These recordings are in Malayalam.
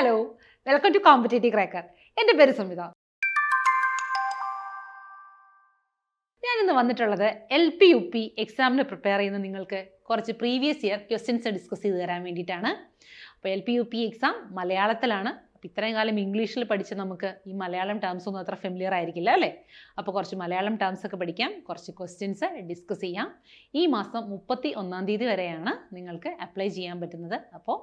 Hello welcome to competitive cracker എന്റെ പേര് സംവിത ഞാനിന്ന് വന്നിട്ടുള്ളത് എൽ പി യു പി എക്സാമിന് പ്രിപ്പയർ ചെയ്യുന്ന നിങ്ങൾക്ക് കുറച്ച് പ്രീവിയസ് ഇയർ ക്വസ്റ്റ്യൻസ് ഡിസ്കസ് ചെയ്ത് തരാൻ വേണ്ടിയിട്ടാണ്. അപ്പോൾ L P U P exam മലയാളത്തിലാണ്. അപ്പോൾ ഇത്രയും കാലം ഇംഗ്ലീഷിൽ പഠിച്ച നമുക്ക് ഈ മലയാളം ടേംസ് ഒന്നും അത്ര ഫെമിലിയർ ആയിരിക്കില്ല അല്ലേ? അപ്പോൾ കുറച്ച് മലയാളം ടേംസ് ഒക്കെ പഠിക്കാം. കുറച്ച് ക്വസ്റ്റ്യൻസ് ഡിസ്കസ് ചെയ്യാം. ഈ മാസം മുപ്പത്തി ഒന്നാം തീയതി വരെയാണ് നിങ്ങൾക്ക് അപ്ലൈ ചെയ്യാൻ പറ്റുന്നത്. അപ്പോൾ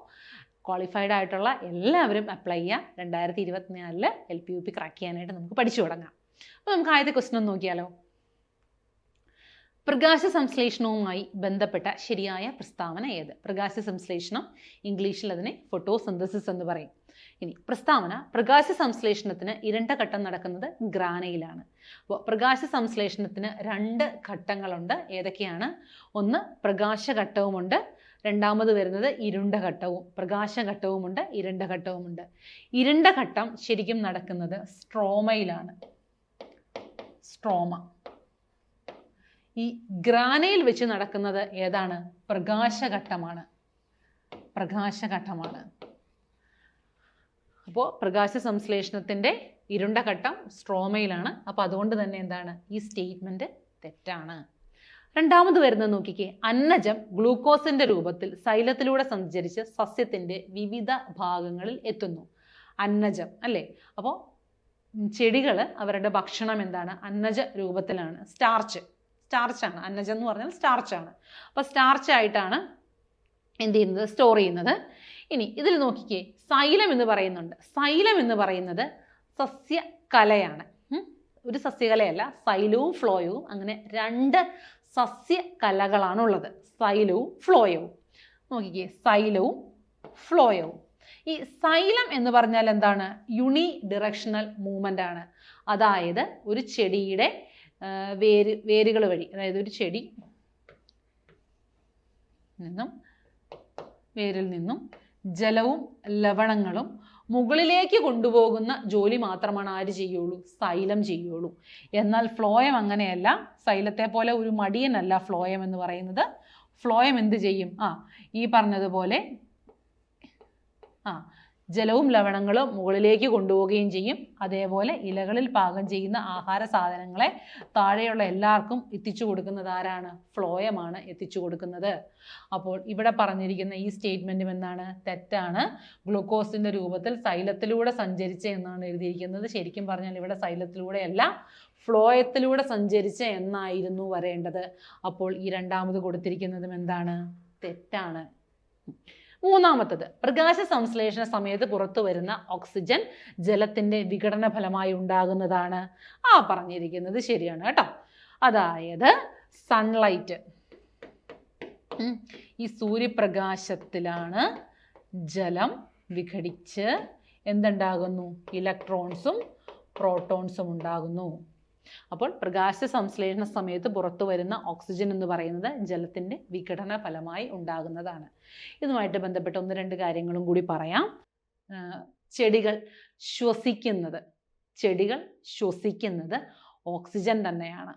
ക്വാളിഫൈഡ് ആയിട്ടുള്ള എല്ലാവരും അപ്ലൈ ചെയ്യുക രണ്ടായിരത്തി ഇരുപത്തിനാലിൽ L P U P crack ചെയ്യാനായിട്ട് നമുക്ക് പഠിച്ചു തുടങ്ങാം. അപ്പോൾ നമുക്ക് ആദ്യത്തെ ക്വസ്റ്റൻ ഒന്ന് നോക്കിയാലോ? പ്രകാശ സംശ്ലേഷണവുമായി ബന്ധപ്പെട്ട ശരിയായ പ്രസ്താവന ഏത്? പ്രകാശ സംശ്ലേഷണം ഇംഗ്ലീഷിൽ അതിനെ ഫോട്ടോസിന്തസിസ് എന്ന് പറയും. ഇനി പ്രസ്താവന പ്രകാശ സംശ്ലേഷണത്തിന് ഇരണ്ട ഘട്ടം നടക്കുന്നത് ഗ്രാനയിലാണ്. അപ്പോൾ പ്രകാശ സംശ്ലേഷണത്തിന് രണ്ട് ഘട്ടങ്ങളുണ്ട്. ഏതൊക്കെയാണ്? ഒന്ന് പ്രകാശഘട്ടവുമുണ്ട് രണ്ടാമത് വരുന്നത് ഇരുണ്ട ഘട്ടവും പ്രകാശഘട്ടവുമുണ്ട് ഇരുണ്ട ഘട്ടവുമുണ്ട്. ഇരുണ്ട ഘട്ടം ശരിക്കും നടക്കുന്നത് സ്ട്രോമയിലാണ്. സ്ട്രോമ. ഈ ഗ്രാനയിൽ വെച്ച് നടക്കുന്നത് ഏതാണ്? പ്രകാശഘട്ടമാണ് പ്രകാശഘട്ടമാണ് അപ്പോൾ പ്രകാശ സംശ്ലേഷണത്തിന്റെ ഇരുണ്ട ഘട്ടം സ്ട്രോമയിലാണ്. അപ്പോൾ അതുകൊണ്ട് തന്നെ എന്താണ്? ഈ സ്റ്റേറ്റ്മെന്റ് തെറ്റാണ്. രണ്ടാമത് വരുന്നത് നോക്കിക്കേ. അന്നജം ഗ്ലൂക്കോസിന്റെ രൂപത്തിൽ സൈലത്തിലൂടെ സഞ്ചരിച്ച് സസ്യത്തിന്റെ വിവിധ ഭാഗങ്ങളിൽ എത്തുന്നു. അന്നജം അല്ലേ? അപ്പോൾ ചെടികൾ അവരുടെ ഭക്ഷണം എന്താണ്? അന്നജ രൂപത്തിലാണ്. സ്റ്റാർച്ച് സ്റ്റാർച്ചാണ് അന്നജം എന്ന് പറഞ്ഞാൽ സ്റ്റാർച്ചാണ് അപ്പോൾ സ്റ്റാർച്ച് ആയിട്ടാണ് എന്ത് ചെയ്യുന്നത്? സ്റ്റോർ ചെയ്യുന്നത്. ഇനി ഇതിൽ നോക്കിക്കേ. സൈലം എന്ന് പറയുന്നുണ്ട്. സൈലം എന്ന് പറയുന്നത് സസ്യകലയാണ്. ഒരു സസ്യകലയല്ല. സൈലവും ഫ്ലോയവും അങ്ങനെ രണ്ട് സസ്യകലകളാണ് ഉള്ളത് സൈലവും ഫ്ലോയവും. നോക്കിക്കേ സൈലവും ഫ്ലോയവും. ഈ സൈലം എന്ന് പറഞ്ഞാൽ എന്താണ്? യുണി ഡിറക്ഷണൽ മൂവ്മെന്റ് ആണ്. അതായത് ഒരു ചെടിയുടെ വേര് വേരുകൾ വഴി അതായത് ഒരു ചെടി നിന്നും വേരിൽ നിന്നും ജലവും ലവണങ്ങളും മുകളിലേക്ക് കൊണ്ടുപോകുന്ന ജോലി മാത്രമാണ് ആര് ചെയ്യുള്ളൂ? സൈലം ചെയ്യുള്ളൂ. എന്നാൽ ഫ്ലോയം അങ്ങനെയല്ല. സൈലത്തെ പോലെ ഒരു മടിയനല്ല ഫ്ലോയം എന്ന് പറയുന്നത്. ഫ്ലോയം എന്ത് ചെയ്യും? ആ ഈ പറഞ്ഞതുപോലെ ആ ജലവും ലവണങ്ങളും മുകളിലേക്ക് കൊണ്ടുപോവുകയും ചെയ്യും. അതേപോലെ ഇലകളിൽ പാകം ചെയ്യുന്ന ആഹാര സാധനങ്ങളെ താഴെയുള്ള എല്ലാവർക്കും എത്തിച്ചു കൊടുക്കുന്നത് ആരാണ്? ഫ്ലോയമാണ് എത്തിച്ചു കൊടുക്കുന്നത്. അപ്പോൾ ഇവിടെ പറഞ്ഞിരിക്കുന്ന ഈ സ്റ്റേറ്റ്മെന്റും എന്താണ്? തെറ്റാണ്. ഗ്ലൂക്കോസിന്റെ രൂപത്തിൽ സൈലത്തിലൂടെ സഞ്ചരിച്ച എന്നാണ് എഴുതിയിരിക്കുന്നത്. ശരിക്കും പറഞ്ഞാൽ ഇവിടെ സൈലത്തിലൂടെയല്ല ഫ്ലോയത്തിലൂടെ സഞ്ചരിച്ച എന്നായിരുന്നു വരേണ്ടത്. അപ്പോൾ ഈ രണ്ടാമത് കൊടുത്തിരിക്കുന്നതും എന്താണ്? തെറ്റാണ്. മൂന്നാമത്തത് പ്രകാശ സംശ്ലേഷണ സമയത്ത് പുറത്തു വരുന്ന ഓക്സിജൻ ജലത്തിന്റെ വിഘടന ഫലമായി ഉണ്ടാകുന്നതാണ്. ആ പറഞ്ഞിരിക്കുന്നത് ശരിയാണ് കേട്ടോ. അതായത് സൺലൈറ്റ് ഈ സൂര്യപ്രകാശത്തിലാണ് ജലം വിഘടിച്ച് എന്തുണ്ടാകുന്നു? ഇലക്ട്രോൺസും പ്രോട്ടോൺസും ഉണ്ടാകുന്നു. അപ്പോൾ പ്രകാശ സംശ്ലേഷണ സമയത്ത് പുറത്തു വരുന്ന ഓക്സിജൻ എന്ന് പറയുന്നത് ജലത്തിന്റെ വിഘടന ഫലമായി ഉണ്ടാകുന്നതാണ്. ഇതുമായിട്ട് ബന്ധപ്പെട്ട ഒന്ന് രണ്ട് കാര്യങ്ങളും കൂടി പറയാം. ചെടികൾ ശ്വസിക്കുന്നത് ചെടികൾ ശ്വസിക്കുന്നത് ഓക്സിജൻ തന്നെയാണ്.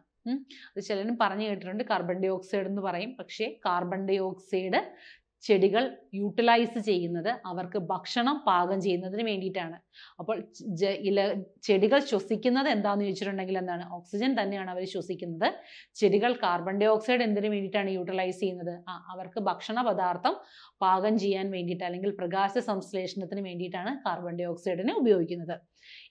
അത് ചിലരും പറഞ്ഞു കേട്ടിട്ടുണ്ട് കാർബൺ ഡൈ ഓക്സൈഡ് എന്ന് പറയും. പക്ഷേ കാർബൺ ഡൈ ഓക്സൈഡ് ചെടികൾ യൂട്ടിലൈസ് ചെയ്യുന്നത് അവർക്ക് ഭക്ഷണം പാകം ചെയ്യുന്നതിന് വേണ്ടിയിട്ടാണ്. അപ്പോൾ ഇല ചെടികൾ ശ്വസിക്കുന്നത് എന്താണെന്ന് ചോദിച്ചിട്ടുണ്ടെങ്കിൽ എന്താണ്? ഓക്സിജൻ തന്നെയാണ് അവർ ശ്വസിക്കുന്നത്. ചെടികൾ കാർബൺ ഡൈ ഓക്സൈഡ് എന്തിനു വേണ്ടിയിട്ടാണ് യൂട്ടിലൈസ് ചെയ്യുന്നത്? അവർക്ക് ഭക്ഷണ പദാർത്ഥം പാകം ചെയ്യാൻ വേണ്ടിയിട്ട് അല്ലെങ്കിൽ പ്രകാശ സംശ്ലേഷണത്തിന് വേണ്ടിയിട്ടാണ് കാർബൺ ഡൈ ഓക്സൈഡിനെ ഉപയോഗിക്കുന്നത്.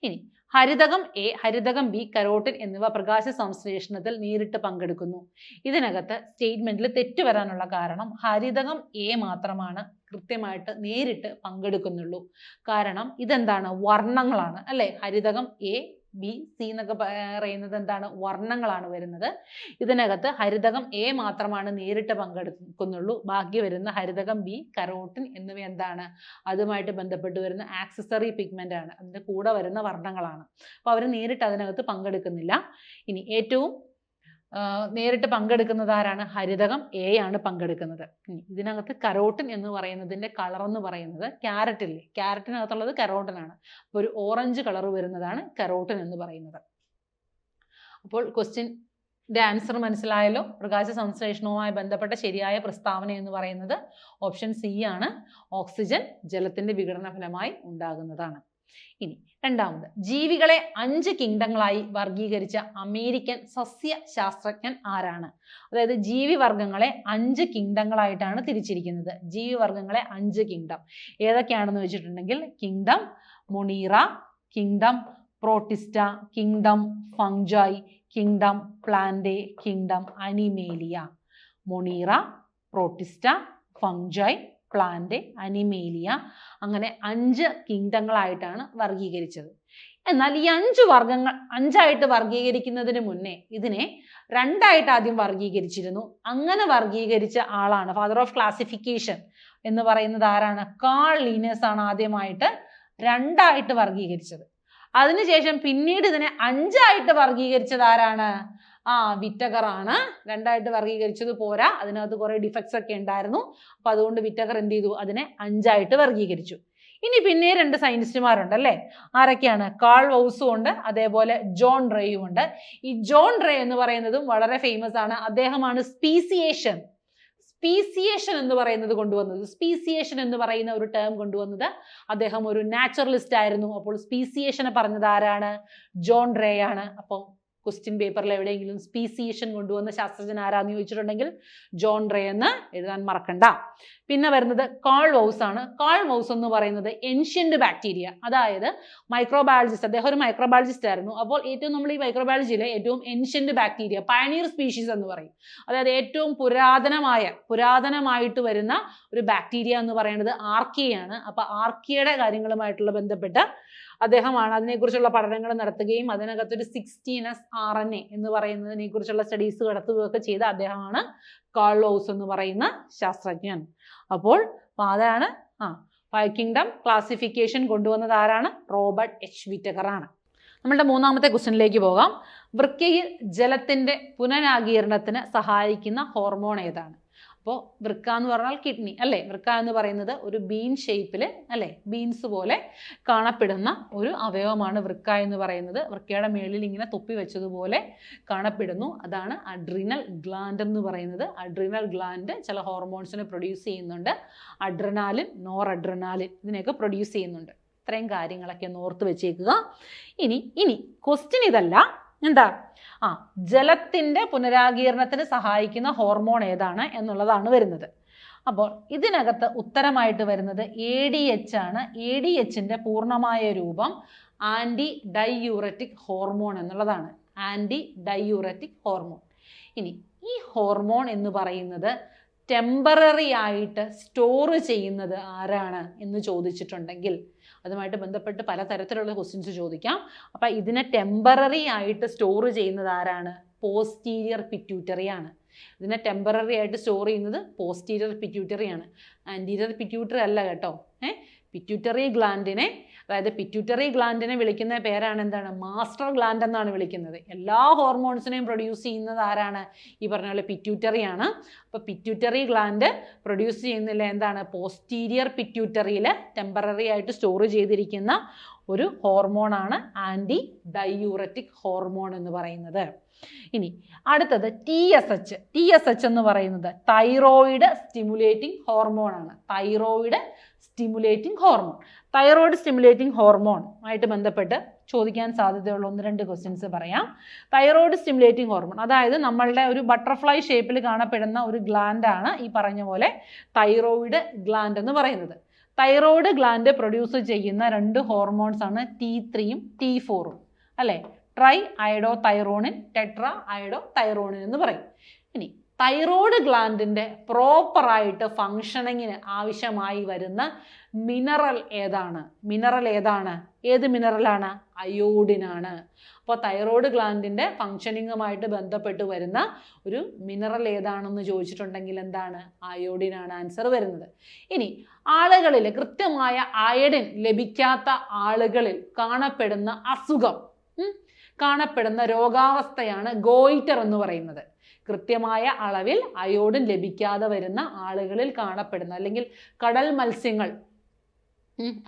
ഇനി ഹരിതകം എ ഹരിതകം ബി കരോട്ടിൻ എന്നിവ പ്രകാശ സംശ്ലേഷണത്തിൽ നേരിട്ട് പങ്കെടുക്കുന്നു. ഇതിനകത്ത് സ്റ്റേറ്റ്മെന്റിൽ തെറ്റ് വരാനുള്ള കാരണം ഹരിതകം എ മാത്രമാണ് കൃത്യമായിട്ട് നേരിട്ട് പങ്കെടുക്കുന്നുള്ളൂ. കാരണം ഇതെന്താണ്? വർണങ്ങളാണ്. അല്ലെ? ഹരിതകം എ ബി സി എന്നൊക്കെ പറയുന്നത് എന്താണ്? വർണങ്ങളാണ് വരുന്നത്. ഇതിനകത്ത് ഹരിതകം എ മാത്രമാണ് നേരിട്ട് പങ്കെടുക്കുന്നുള്ളൂ. ബാക്കി വരുന്ന ഹരിതകം ബി കരോട്ടിൻ എന്നിവ എന്താണ്? അതുമായിട്ട് ബന്ധപ്പെട്ട് വരുന്ന ആക്സസറി പിഗ്മെന്റ് ആണ്. അതിന്റെ കൂടെ വരുന്ന വർണങ്ങളാണ്. അപ്പോൾ അവർ നേരിട്ട് അതിനകത്ത് പങ്കെടുക്കുന്നില്ല. ഇനി ഏറ്റവും നേരിട്ട് പങ്കെടുക്കുന്നത് ആരാണ് ഹരിതകം എ ആണ് പങ്കെടുക്കുന്നത്. ഇതിനകത്ത് കരോട്ടിൻ എന്ന് പറയുന്നതിന്റെ കളർ എന്ന് പറയുന്നത് ക്യാരറ്റ് ഇല്ലേ? ക്യാരറ്റിനകത്തുള്ളത് കരോട്ടിൻ ആണ്. അപ്പോൾ ഒരു ഓറഞ്ച് കളർ വരുന്നതാണ് കരോട്ടിൻ എന്ന് പറയുന്നത്. അപ്പോൾ ക്വസ്റ്റ്യന്റെ ആൻസർ മനസ്സിലായല്ലോ? പ്രകാശ സംശ്ലേഷണവുമായി ബന്ധപ്പെട്ട ശരിയായ പ്രസ്താവന എന്ന് പറയുന്നത് ഓപ്ഷൻ സി ആണ്. ഓക്സിജൻ ജലത്തിന്റെ വിഘടന ഫലമായി ഉണ്ടാകുന്നതാണ്. ഇനി രണ്ടാമത് ജീവികളെ അഞ്ച് കിങ്ഡങ്ങളായി വർഗീകരിച്ച അമേരിക്കൻ സസ്യ ശാസ്ത്രജ്ഞൻ ആരാണ്? അതായത് ജീവിവർഗങ്ങളെ അഞ്ച് കിങ്ഡങ്ങളായിട്ടാണ് തിരിച്ചിരിക്കുന്നത്. ജീവിവർഗങ്ങളെ അഞ്ച് കിങ്ഡം. ഏതൊക്കെയാണെന്ന് വെച്ചിട്ടുണ്ടെങ്കിൽ kingdom monera kingdom protista kingdom fungi kingdom plantae kingdom animalia. Monera protista fungi plant animalia അങ്ങനെ അഞ്ച് കിങ്ഡങ്ങളായിട്ടാണ് വർഗീകരിച്ചത് എന്നാൽ ഈ അഞ്ച് വർഗങ്ങൾ അഞ്ചായിട്ട് വർഗീകരിക്കുന്നതിന് മുന്നേ ഇതിനെ രണ്ടായിട്ട് ആദ്യം വർഗീകരിച്ചിരുന്നു അങ്ങനെ വർഗീകരിച്ച ആളാണ് ഫാദർ ഓഫ് ക്ലാസിഫിക്കേഷൻ എന്ന് പറയുന്നത് ആരാണ്? കാൾ ലീനസ് ആണ് ആദ്യമായിട്ട് രണ്ടായിട്ട് വർഗീകരിച്ചത് അതിനുശേഷം പിന്നീട് ഇതിനെ അഞ്ചായിട്ട് വർഗീകരിച്ചത് ആരാണ്? ആ വിറ്റകർ ആണ്. രണ്ടായിട്ട് വർഗീകരിച്ചത് പോരാ. അതിനകത്ത് കുറെ ഡിഫക്ട്സ് ഒക്കെ ഉണ്ടായിരുന്നു. അപ്പൊ അതുകൊണ്ട് വിറ്റകർ എന്ത് ചെയ്തു? അതിനെ അഞ്ചായിട്ട് വർഗീകരിച്ചു ഇനി പിന്നെ രണ്ട് സയന്റിസ്റ്റുമാരുണ്ട് അല്ലേ? ആരൊക്കെയാണ്? കാൾ വൗസും ഉണ്ട്. അതേപോലെ ജോൺ റേയും ഉണ്ട്. ഈ ജോൺ റേ എന്ന് പറയുന്നതും വളരെ ഫേമസ് ആണ്. അദ്ദേഹമാണ് സ്പീസിയേഷൻ സ്പീസിയേഷൻ എന്ന് പറയുന്നത് കൊണ്ടുവന്നത്. സ്പീസിയേഷൻ എന്ന് പറയുന്ന ഒരു ടേം കൊണ്ടുവന്നത്. അദ്ദേഹം ഒരു നാച്ചുറലിസ്റ്റ് ആയിരുന്നു. അപ്പോൾ സ്പീസിയേഷനെ പറഞ്ഞത് ആരാണ്? ജോൺ റേ ആണ്. അപ്പോൾ ക്വസ്റ്റ്യൻ പേപ്പറിൽ എവിടെയെങ്കിലും സ്പീസിയേഷൻ കൊണ്ടുവന്ന ശാസ്ത്രജ്ഞൻ ആരാന്ന് ചോദിച്ചിട്ടുണ്ടെങ്കിൽ ജോൺ റേ എന്ന് എഴുതാൻ മറക്കണ്ട. പിന്നെ വരുന്നത് കാൾ വൗസ് ആണ്. കാൾ വൗസ് എന്ന് പറയുന്നത് എൻഷ്യന്റ് ബാക്ടീരിയ അതായത് മൈക്രോബയോളജിസ്റ്റ് അദ്ദേഹം ഒരു മൈക്രോബയോളജിസ്റ്റ് ആയിരുന്നു. അപ്പോൾ ഏറ്റവും നമ്മൾ ഈ മൈക്രോബയോളജിയിലെ ഏറ്റവും എൻഷ്യന്റ് ബാക്ടീരിയ പയനീർ സ്പീഷീസ് എന്ന് പറയും. അതായത് ഏറ്റവും പുരാതനമായ പുരാതനമായിട്ട് വരുന്ന ഒരു ബാക്ടീരിയ എന്ന് പറയുന്നത് ആർക്കിയാണ് അപ്പോൾ ആർക്കിയയുടെ കാര്യങ്ങളുമായിട്ടുള്ള ബന്ധപ്പെട്ട് അദ്ദേഹമാണ് അതിനെക്കുറിച്ചുള്ള പഠനങ്ങൾ നടത്തുകയും അതിനകത്തൊരു sixteen S R N A എന്ന് പറയുന്നതിനെ കുറിച്ചുള്ള സ്റ്റഡീസ് നടത്തുകയൊക്കെ ചെയ്ത അദ്ദേഹമാണ് കാൾലോസ് എന്ന് പറയുന്ന ശാസ്ത്രജ്ഞൻ. അപ്പോൾ അതാണ് ആ കിങ്ഡം ക്ലാസിഫിക്കേഷൻ കൊണ്ടുവന്നത് ആരാണ്? റോബർട്ട് എച്ച് വിറ്റകറാണ് നമ്മളുടെ മൂന്നാമത്തെ ക്വസ്റ്റ്യനിലേക്ക് പോകാം. വൃക്കയിൽ ജലത്തിന്റെ പുനരാഗീരണത്തിന് സഹായിക്കുന്ന ഹോർമോൺ ഏതാണ്? അപ്പോൾ വൃക്ക എന്ന് പറഞ്ഞാൽ കിഡ്നി അല്ലേ? വൃക്ക എന്ന് പറയുന്നത് ഒരു ബീൻ ഷേപ്പിൽ അല്ലേ? ബീൻസ് പോലെ കാണപ്പെടുന്ന ഒരു അവയവമാണ് വൃക്ക എന്ന് പറയുന്നത്. വൃക്കയുടെ മേളിൽ ഇങ്ങനെ തൊപ്പി വെച്ചതുപോലെ കാണപ്പെടുന്നു. അതാണ് അഡ്രിനൽ ഗ്ലാൻഡ് എന്ന് പറയുന്നത്. അഡ്രിനൽ ഗ്ലാൻഡ് ചില ഹോർമോൺസിനെ പ്രൊഡ്യൂസ് ചെയ്യുന്നുണ്ട്. അഡ്രനാലിൻ നോർ അഡ്രനാലിൻ ഇതിനെയൊക്കെ പ്രൊഡ്യൂസ് ചെയ്യുന്നുണ്ട്. ഇത്രയും കാര്യങ്ങളൊക്കെ ഒന്ന് ഓർത്ത് വെച്ചേക്കുക. ഇനി ഇനി ക്വസ്റ്റ്യൻ ഇതല്ല. എന്താ? ആ ജലത്തിന്റെ പുനരാകീർണത്തിന് സഹായിക്കുന്ന ഹോർമോൺ ഏതാണ് എന്നുള്ളതാണ് വരുന്നത്. അപ്പോൾ ഇതിനകത്ത് ഉത്തരമായിട്ട് വരുന്നത് എ ഡി എച്ച് ആണ്. എ ഡി എച്ചിന്റെ പൂർണമായ രൂപം ആന്റി ഡൈയൂററ്റിക് ഹോർമോൺ എന്നുള്ളതാണ്. Anti diuretic hormone. ഇനി ഈ ഹോർമോൺ എന്ന് പറയുന്നത് ടെമ്പററി ആയിട്ട് സ്റ്റോർ ചെയ്യുന്നത് ആരാണ് എന്ന് ചോദിച്ചിട്ടുണ്ടെങ്കിൽ അതുമായിട്ട് ബന്ധപ്പെട്ട് പലതരത്തിലുള്ള ക്വസ്റ്റ്യൻസ് ചോദിക്കാം. അപ്പം ഇതിനെ ടെമ്പററി ആയിട്ട് സ്റ്റോർ ചെയ്യുന്നത് ആരാണ്? പോസ്റ്റീരിയർ പിറ്റ്യൂട്ടറി ആണ്. ഇതിനെ ടെമ്പററി ആയിട്ട് സ്റ്റോർ ചെയ്യുന്നത് പോസ്റ്റീരിയർ പിറ്റ്യൂട്ടറി ആണ്. ആന്റീരിയർ പിറ്റ്യൂട്ടറി അല്ല കേട്ടോ. ഏഹ് പിറ്റ്യൂട്ടറി ഗ്ലാൻഡിനെ അതായത് പിറ്റ്യൂട്ടറി ഗ്ലാൻഡിനെ വിളിക്കുന്ന പേരാണ് എന്താണ്? മാസ്റ്റർ ഗ്ലാൻഡ് എന്നാണ് വിളിക്കുന്നത്. എല്ലാ ഹോർമോൺസിനെയും പ്രൊഡ്യൂസ് ചെയ്യുന്നത് ആരാണ്? ഈ പറഞ്ഞ പോലെ പിറ്റ്യൂട്ടറി ആണ്. അപ്പോൾ പിറ്റ്യൂട്ടറി ഗ്ലാൻഡ് പ്രൊഡ്യൂസ് ചെയ്യുന്നില്ല എന്താണ്? പോസ്റ്റീരിയർ പിറ്റ്യൂട്ടറിയിൽ ടെമ്പററി ആയിട്ട് സ്റ്റോർ ചെയ്തിരിക്കുന്ന ഒരു ഹോർമോണാണ് ആന്റി ഡയൂററ്റിക് ഹോർമോൺ എന്ന് പറയുന്നത്. ഇനി അടുത്തത് T S H T S H എന്ന് പറയുന്നത് തൈറോയിഡ് സ്റ്റിമുലേറ്റിംഗ് ഹോർമോൺ ആണ്. Thyroid stimulating hormone thyroid stimulating hormone ആയിട്ട് ബന്ധപ്പെട്ട് ചോദിക്കാൻ സാധ്യതയുള്ള ഒന്ന് രണ്ട് ക്വസ്റ്റ്യൻസ് പറയാം. തൈറോയിഡ് സ്റ്റിമുലേറ്റിംഗ് ഹോർമോൺ അതായത് നമ്മളുടെ ഒരു ബട്ടർഫ്ലൈ ഷേപ്പിൽ കാണപ്പെടുന്ന ഒരു ഗ്ലാൻഡാണ് ഈ പറഞ്ഞ പോലെ തൈറോയിഡ് ഗ്ലാൻഡ് എന്ന് പറയുന്നത്. തൈറോയിഡ് ഗ്ലാൻഡ് പ്രൊഡ്യൂസ് ചെയ്യുന്ന രണ്ട് ഹോർമോൺസ് ആണ് ടി ത്രീയും ടി ഫോറും അല്ലേ triiodothyronine tetraiodothyronine എന്ന് പറയും. ഇനി തൈറോയ്ഡ് ഗ്ലാൻഡിന്റെ പ്രോപ്പറായിട്ട് ഫങ്ഷനിങ്ങിന് ആവശ്യമായി വരുന്ന മിനറൽ ഏതാണ്? മിനറൽ ഏതാണ്? ഏത് മിനറലാണ്? അയോഡിനാണ്. അപ്പോൾ തൈറോയ്ഡ് ഗ്ലാൻഡിന്റെ ഫങ്ഷനിങ്ങുമായിട്ട് ബന്ധപ്പെട്ട് വരുന്ന ഒരു മിനറൽ ഏതാണെന്ന് ചോദിച്ചിട്ടുണ്ടെങ്കിൽ എന്താണ്? അയോഡിനാണ് ആൻസർ വരുന്നത്. ഇനി ആളുകളിൽ കൃത്യമായ അയഡിൻ ലഭിക്കാത്ത ആളുകളിൽ കാണപ്പെടുന്ന അസുഖം കാണപ്പെടുന്ന രോഗാവസ്ഥയാണ് ഗോയിറ്റർ എന്ന് പറയുന്നത്. കൃത്യമായ അളവിൽ അയോഡിൻ ലഭിക്കാതെ വരുന്ന ആളുകളിൽ കാണപ്പെടുന്ന അല്ലെങ്കിൽ കടൽ മത്സ്യങ്ങൾ.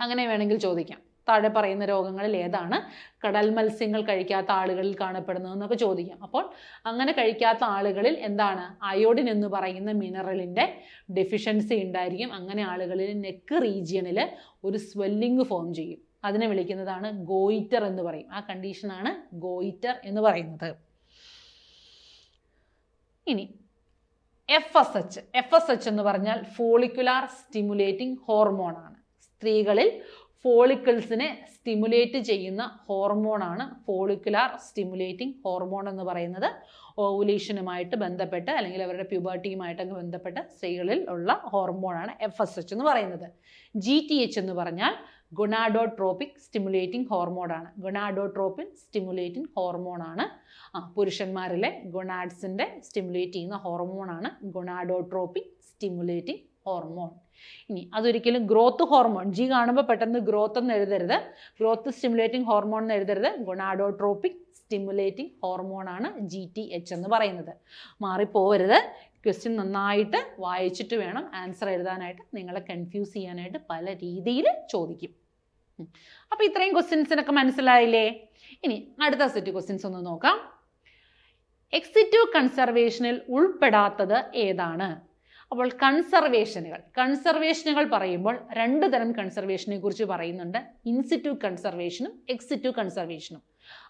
അങ്ങനെ വേണമെങ്കിൽ ചോദിക്കാം. താഴെ പറയുന്ന രോഗങ്ങളിൽ ഏതാണ് കടൽ മത്സ്യങ്ങൾ കഴിക്കാത്ത ആളുകളിൽ കാണപ്പെടുന്നതെന്നൊക്കെ ചോദിക്കാം. അപ്പോൾ അങ്ങനെ കഴിക്കാത്ത ആളുകളിൽ എന്താണ്? അയോഡിൻ എന്ന് പറയുന്ന മിനറലിന്റെ ഡെഫിഷ്യൻസി ഉണ്ടായിരിക്കും. അങ്ങനെ ആളുകളിൽ നെക്ക് റീജിയണിൽ ഒരു സ്വെല്ലിങ് ഫോം ചെയ്യും. അതിനെ വിളിക്കുന്നതാണ് ഗോയിറ്റർ എന്ന് പറയും. ആ കണ്ടീഷനാണ് ഗോയിറ്റർ എന്ന് പറയുന്നത്. ഇനി F S H F S H എന്ന് പറഞ്ഞാൽ ഫോളിക്കുലാർ സ്റ്റിമുലേറ്റിംഗ് ഹോർമോൺ ആണ്. സ്ത്രീകളിൽ ഫോളിക്കിൾസിനെ സ്റ്റിമുലേറ്റ് ചെയ്യുന്ന ഹോർമോണാണ് ഫോളിക്കുലാർ സ്റ്റിമുലേറ്റിംഗ് ഹോർമോൺ എന്ന് പറയുന്നത്. ഓവുലേഷനുമായിട്ട് ബന്ധപ്പെട്ട് അല്ലെങ്കിൽ അവരുടെ പ്യൂബർട്ടിയുമായിട്ടൊക്കെ ബന്ധപ്പെട്ട് സ്ത്രീകളിൽ ഉള്ള ഹോർമോണാണ് എഫ് എസ് എച്ച് എന്ന് പറയുന്നത്. ജി ടി എച്ച് എന്ന് പറഞ്ഞാൽ ഗുണാഡോട്രോപിക് സ്റ്റിമുലേറ്റിംഗ് ഹോർമോണാണ്. ഗുണാഡോട്രോപ്പിൻ സ്റ്റിമുലേറ്റിംഗ് ഹോർമോണാണ്. പുരുഷന്മാരിലെ ഗൊണാഡ്സിന്റെ സ്റ്റിമുലേറ്റ് ചെയ്യുന്ന ഹോർമോണാണ് ഗുണാഡോട്രോപിക് സ്റ്റിമുലേറ്റിംഗ് ഹോർമോൺ. ഇനി അതൊരിക്കലും ഗ്രോത്ത് ഹോർമോൺ ജി കാണുമ്പോൾ പെട്ടെന്ന് ഗ്രോത്ത് എന്ന് എഴുതരുത്. ഗ്രോത്ത് സ്റ്റിമുലേറ്റിംഗ് ഹോർമോൺ എന്ന് എഴുതരുത്. ഗൊണാഡോട്രോപ്പിക് സ്റ്റിമുലേറ്റിംഗ് ഹോർമോണാണ് ജി ടി എച്ച് എന്ന് പറയുന്നത്. മാറിപ്പോവരുത്. ക്വസ്റ്റ്യൻ നന്നായിട്ട് വായിച്ചിട്ട് വേണം ആൻസർ എഴുതാനായിട്ട്. നിങ്ങളെ കൺഫ്യൂസ് ചെയ്യാനായിട്ട് പല രീതിയിൽ ചോദിക്കും. അപ്പോൾ ഇത്രയും ക്വസ്റ്റ്യൻസിനൊക്കെ മനസ്സിലായില്ലേ? ഇനി അടുത്ത സെറ്റ് ക്വസ്റ്റ്യൻസ് ഒന്ന് നോക്കാം. എക്സിറ്റീവ് കൺസർവേഷനിൽ ഉൾപ്പെടാത്തത് ഏതാണ്? അപ്പോൾ കൺസർവേഷനുകൾ കൺസർവേഷനുകൾ പറയുമ്പോൾ രണ്ട് തരം കൺസർവേഷനെ കുറിച്ച് പറയുന്നുണ്ട്. ഇൻസിറ്റു കൺസർവേഷനും എക്സിറ്റു കൺസർവേഷനും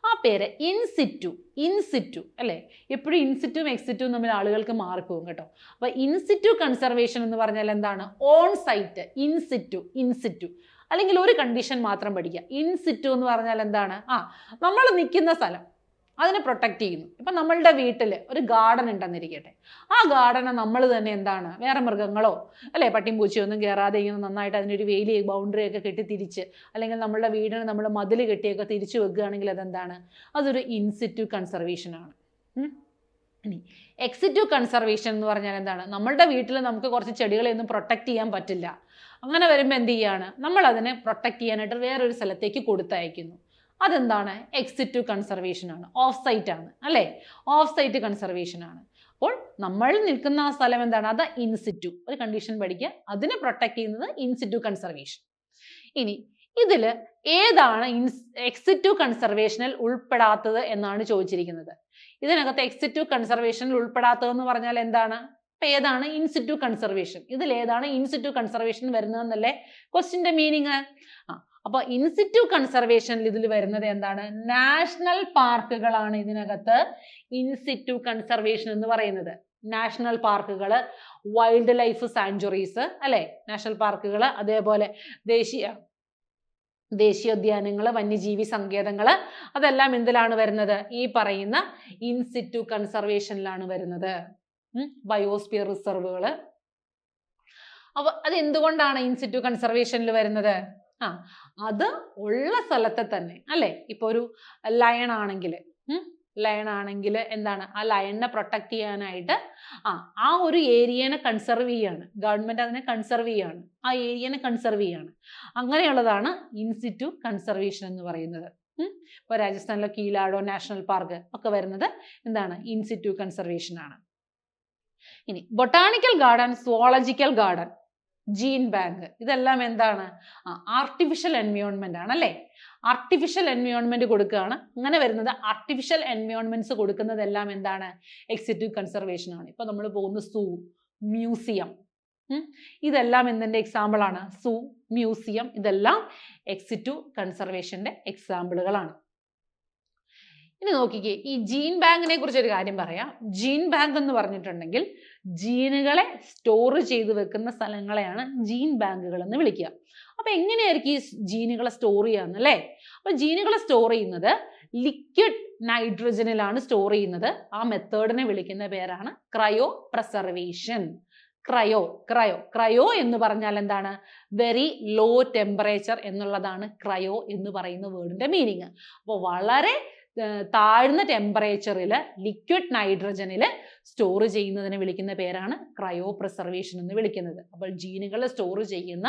ആ പേര് ഇൻസിറ്റു ഇൻസിറ്റു അല്ലേ? എപ്പോഴും ഇൻസിറ്റും എക്സിറ്റും തമ്മിൽ ആളുകൾക്ക് മാറിപ്പോകും കേട്ടോ. അപ്പോൾ ഇൻസിറ്റു കൺസർവേഷൻ എന്ന് പറഞ്ഞാൽ എന്താണ്? ഓൺ സൈറ്റ് ഇൻസിറ്റു ഇൻസിറ്റു അല്ലെങ്കിൽ ഒരു കണ്ടീഷൻ മാത്രം പഠിക്കുക. ഇൻസിറ്റു എന്ന് പറഞ്ഞാൽ എന്താണ്? ആ നമ്മൾ നിൽക്കുന്ന സ്ഥലം. അതിനെ പ്രൊട്ടക്റ്റ് ചെയ്യുന്നു. ഇപ്പം നമ്മളുടെ വീട്ടിൽ ഒരു ഗാർഡൻ ഉണ്ടെന്നിരിക്കട്ടെ. ആ ഗാർഡനെ നമ്മൾ തന്നെ എന്താണ്? വേറെ മൃഗങ്ങളോ അല്ലേ? പട്ടിയും പൂച്ചയോ ഒന്നും കയറാതെ ഇങ്ങനെ നന്നായിട്ട് അതിനൊരു വേലി ബൗണ്ടറി ഒക്കെ കെട്ടി തിരിച്ച് അല്ലെങ്കിൽ നമ്മളുടെ വീടിന് നമ്മൾ മതിൽ കെട്ടിയൊക്കെ തിരിച്ചു വെക്കുകയാണെങ്കിൽ അതെന്താണ്? അതൊരു ഇൻസിറ്റീവ് കൺസർവേഷൻ ആണ്. ഇനി എക്സിറ്റീവ് കൺസർവേഷൻ എന്ന് പറഞ്ഞാൽ എന്താണ്? നമ്മളുടെ വീട്ടിൽ നമുക്ക് കുറച്ച് ചെടികളെയൊന്നും പ്രൊട്ടക്റ്റ് ചെയ്യാൻ പറ്റില്ല. അങ്ങനെ വരുമ്പോൾ എന്ത് ചെയ്യാണ്? നമ്മൾ അതിനെ പ്രൊട്ടക്ട് ചെയ്യാനായിട്ട് വേറൊരു സ്ഥലത്തേക്ക് കൊടുത്തയക്കുന്നു. അതെന്താണ്? എക്സിറ്റ് ടു കൺസർവേഷൻ ആണ്. ഓഫ് സൈറ്റ് ആണ്. അല്ലേ? ഓഫ് സൈറ്റ് കൺസർവേഷൻ ആണ്. അപ്പോൾ നമ്മൾ നിൽക്കുന്ന ആ സ്ഥലം എന്താണ്? അത് ഇൻസിറ്റു ഒരു കണ്ടീഷൻ പഠിക്കുക. അതിനെ പ്രൊട്ടക്ട് ചെയ്യുന്നത് ഇൻസിറ്റു കൺസർവേഷൻ ഇനി ഇതിൽ ഏതാണ് ഇൻസ് എക്സിറ്റീവ് കൺസർവേഷനിൽ ഉൾപ്പെടാത്തത് എന്നാണ് ചോദിച്ചിരിക്കുന്നത്. ഇതിനകത്ത് എക്സിറ്റീവ് കൺസർവേഷനിൽ ഉൾപ്പെടാത്തതെന്ന് പറഞ്ഞാൽ എന്താണ്? അപ്പൊ ഏതാണ്? ഇൻസിറ്റു കൺസർവേഷൻ ഇതിൽ ഏതാണ് ഇൻസിറ്റു കൺസർവേഷൻ വരുന്നതെന്നല്ലേ ക്വസ്റ്റിന്റെ മീനിങ് ആ അപ്പൊ ഇൻസിറ്റു കൺസർവേഷനിൽ ഇതിൽ വരുന്നത് എന്താണ്? നാഷണൽ പാർക്കുകളാണ് ഇതിനകത്ത് ഇൻസിറ്റു കൺസർവേഷൻ എന്ന് പറയുന്നത്. നാഷണൽ പാർക്കുകൾ വൈൽഡ് ലൈഫ് സാഞ്ചുറീസ് അല്ലെ? നാഷണൽ പാർക്കുകൾ അതേപോലെ ദേശീയ ദേശീയോദ്യാനങ്ങൾ വന്യജീവി സങ്കേതങ്ങൾ അതെല്ലാം എന്തിലാണ് വരുന്നത്? ഈ പറയുന്ന ഇൻസിറ്റു കൺസർവേഷനിലാണ് വരുന്നത്. ബയോസ്പിയർ റിസർവുകൾ അപ്പൊ അത് എന്തുകൊണ്ടാണ് ഇൻസിറ്റു കൺസർവേഷനിൽ വരുന്നത്? ആ അത് ഉള്ള സ്ഥലത്തെ തന്നെ അല്ലെ? ഇപ്പൊ ഒരു ലയൺ ആണെങ്കിൽ ലയൺ ആണെങ്കിൽ എന്താണ്? ആ ലയണിനെ പ്രൊട്ടക്ട് ചെയ്യാനായിട്ട് ആ ആ ഒരു ഏരിയനെ കൺസർവ് ചെയ്യാണ്. ഗവൺമെന്റ് അതിനെ കൺസർവ് ചെയ്യാണ്. ആ ഏരിയനെ കൺസർവ് ചെയ്യാണ്. അങ്ങനെയുള്ളതാണ് ഇൻസിറ്റു കൺസർവേഷൻ എന്ന് പറയുന്നത്. ഇപ്പോൾ രാജസ്ഥാനിലെ കീലാടോ നാഷണൽ പാർക്ക് ഒക്കെ വരുന്നത് എന്താണ്? ഇൻസിറ്റു കൺസർവേഷൻ ആണ്. ഇനി botanical garden zoological garden gene bank ഇതെല്ലാം എന്താണ്? ആർട്ടിഫിഷ്യൽ എൻവയോൺമെന്റ് ആണ് അല്ലേ? ആർട്ടിഫിഷ്യൽ എൻവയോൺമെന്റ് കൊടുക്കുകയാണ്. അങ്ങനെ വരുന്നത് ആർട്ടിഫിഷ്യൽ എൻവയോൺമെന്റ്സ് കൊടുക്കുന്നതെല്ലാം എന്താണ്? എക്സിറ്റീവ് കൺസർവേഷൻ ആണ്. ഇപ്പൊ നമ്മൾ പോകുന്ന സൂ മ്യൂസിയം ഇതെല്ലാം എന്തിന്റെ എക്സാമ്പിൾ ആണ്? സൂ മ്യൂസിയം ഇതെല്ലാം എക്സിറ്റീവ് കൺസർവേഷന്റെ എക്സാമ്പിളുകളാണ് ഇനി നോക്കിക്കേ ഈ ജീൻ ബാങ്കിനെ കുറിച്ച് ഒരു കാര്യം പറയാം. ജീൻ ബാങ്ക് എന്ന് പറഞ്ഞിട്ടുണ്ടെങ്കിൽ ജീനുകളെ സ്റ്റോർ ചെയ്ത് വെക്കുന്ന സ്ഥലങ്ങളെയാണ് ജീൻ ബാങ്കുകൾ എന്ന് വിളിക്കുക. അപ്പൊ എങ്ങനെയായിരിക്കും ഈ ജീനുകളെ സ്റ്റോർ ചെയ്യാന്ന് അല്ലേ അപ്പൊ ജീനുകളെ സ്റ്റോർ ചെയ്യുന്നത് ലിക്വിഡ് നൈട്രജനിലാണ് സ്റ്റോർ ചെയ്യുന്നത്. ആ മെത്തേഡിനെ വിളിക്കുന്ന പേരാണ് cryo preservation. Cryo cryo cryo എന്ന് പറഞ്ഞാൽ എന്താണ്? വെരി ലോ ടെമ്പറേച്ചർ എന്നുള്ളതാണ് ക്രയോ എന്ന് പറയുന്ന വേർഡിന്റെ മീനിങ്. അപ്പോൾ വളരെ താഴ്ന്ന ടെമ്പറേച്ചറിൽ ലിക്വിഡ് നൈട്രജനിൽ സ്റ്റോർ ചെയ്യുന്നതിനെ വിളിക്കുന്ന പേരാണ് ക്രയോ പ്രിസർവേഷൻ എന്ന് വിളിക്കുന്നത്. അപ്പോൾ ജീനുകൾ സ്റ്റോർ ചെയ്യുന്ന